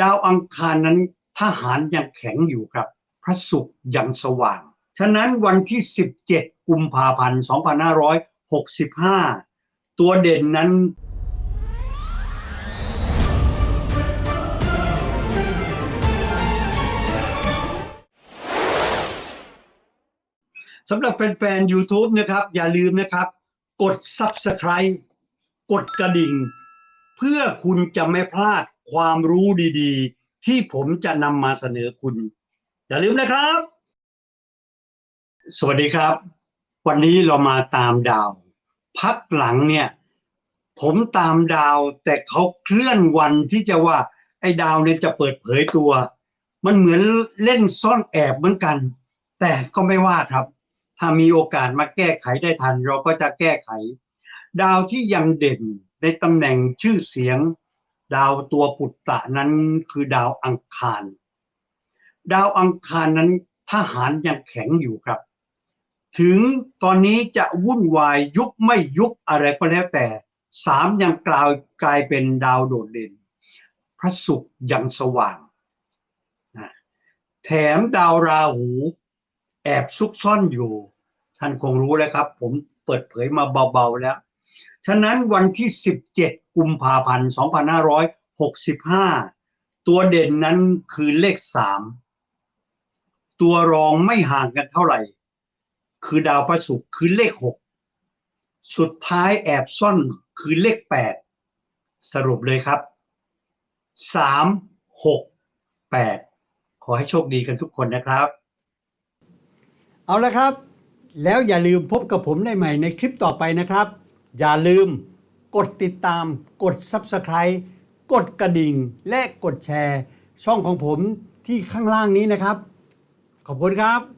ดาวอังคารนั้นทหารยังแข็งอยู่ครับ พระศุกร์ยังสว่าง ฉะนั้นวันที่ 17 กุมภาพันธ์ 2565 ตัวเด่นนั้นสำหรับแฟนๆ YouTube นะครับ อย่าลืมนะครับ กด Subscribe กดกระดิ่ง เพื่อคุณจะไม่พลาดความรู้ดีๆ ที่ผมจะนำมาเสนอคุณ อย่าลืมนะครับ สวัสดีครับ วันนี้เรามาตามดาว พักหลังเนี่ย ผมตามดาวแต่เขาเคลื่อนวันที่จะว่าไอ้ดาวเนี่ยจะเปิดเผยตัว มันเหมือนเล่นซ่อนแอบเหมือนกัน แต่ก็ไม่ว่าครับ ถ้ามีโอกาสมาแก้ไขได้ทัน เราก็จะแก้ไข ดาวที่ยังเด่น ในตำแหน่งชื่อเสียง ดาวตัวปุตตะนั้นคือดาวอังคาร ดาวอังคารนั้นทหารยังแข็งอยู่ครับ ถึงตอนนี้จะวุ่นวายยุบไม่ยุบอะไรก็แล้วแต่สามยังกลายกลายเป็นดาวโดดเด่น พระศุกร์ยังสว่าง แถมดาวราหู แอบซุกซ่อนอยู่ ท่านคงรู้แล้วครับ ผมเปิดเผยมาเบาๆแล้ว ฉะนั้นวันที่ 17 กุมภาพันธ์ 2565 ตัวเด่นนั้นคือเลข 3 ตัวรองไม่ห่างกันเท่าไหร่ คือดาวพระศุกร์คือเลข 6 สุดท้ายแอบซ่อนคือเลข 8 สรุปเลยครับ 3 6 8 ขอให้โชคดีกันทุกคนนะครับ เอาละครับ แล้วอย่าลืมพบกับผมได้ใหม่ในคลิปต่อไปนะครับ อย่าลืมกดติดตาม กด Subscribe กดกระดิ่ง และกดแชร์ ช่องของผมที่ข้างล่างนี้นะครับ ขอบคุณครับ